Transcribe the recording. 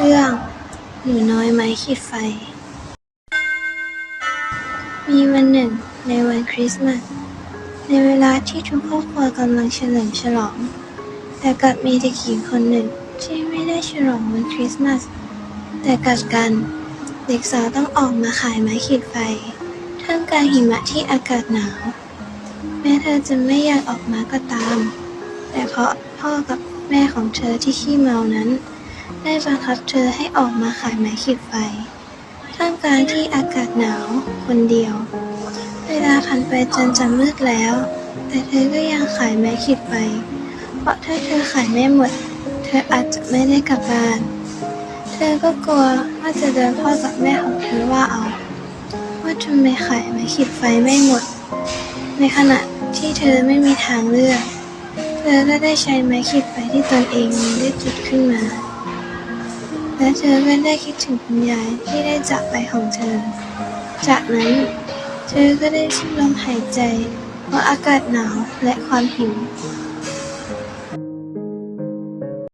เรื่อง หนูน้อยไม้ขีดไฟ มีวันหนึ่งในวันคริสต์มาสในเวลาที่ทุกครอบครัวกำลังเฉลิมฉลอง แต่กลับมีเด็กหญิงคนหนึ่งที่ไม่ได้ฉลองวันคริสต์มาสแต่กลับกัน เด็กสาวต้องออกมาขายไม้ขีดไฟท่ามกลางหิมะที่อากาศหนาว แม้เธอจะไม่อยากออกมาก็ตาม แต่เพราะพ่อกับแม่ของเธอที่ขี้เมานั้น ได้บังคับเธอให้ออกมาขายไม้ขีดไฟ ท่ามกลางที่อากาศหนาวคนเดียว เวลาผ่านไปจนจะมืดแล้ว แต่เธอก็ยังขายไม้ขีดไฟ เพราะถ้าเธอขายไม่หมด เธออาจจะไม่ได้กลับบ้าน เธอก็กลัวว่าจะโดนพ่อกับแม่ของเธอว่าเอา ว่าทำไมขายไม้ขีดไฟไม่หมด ในขณะที่เธอไม่มีทางเลือก เธอก็ได้ใช้ไม้ขีดไฟที่ตนเองได้จุดขึ้นมา และเธอก็ได้คิดถึงคุณยายที่ได้จากไปของเธอ จากนั้น เธอก็ได้สิ้นลมหายใจเพราะอากาศหนาวและความหิว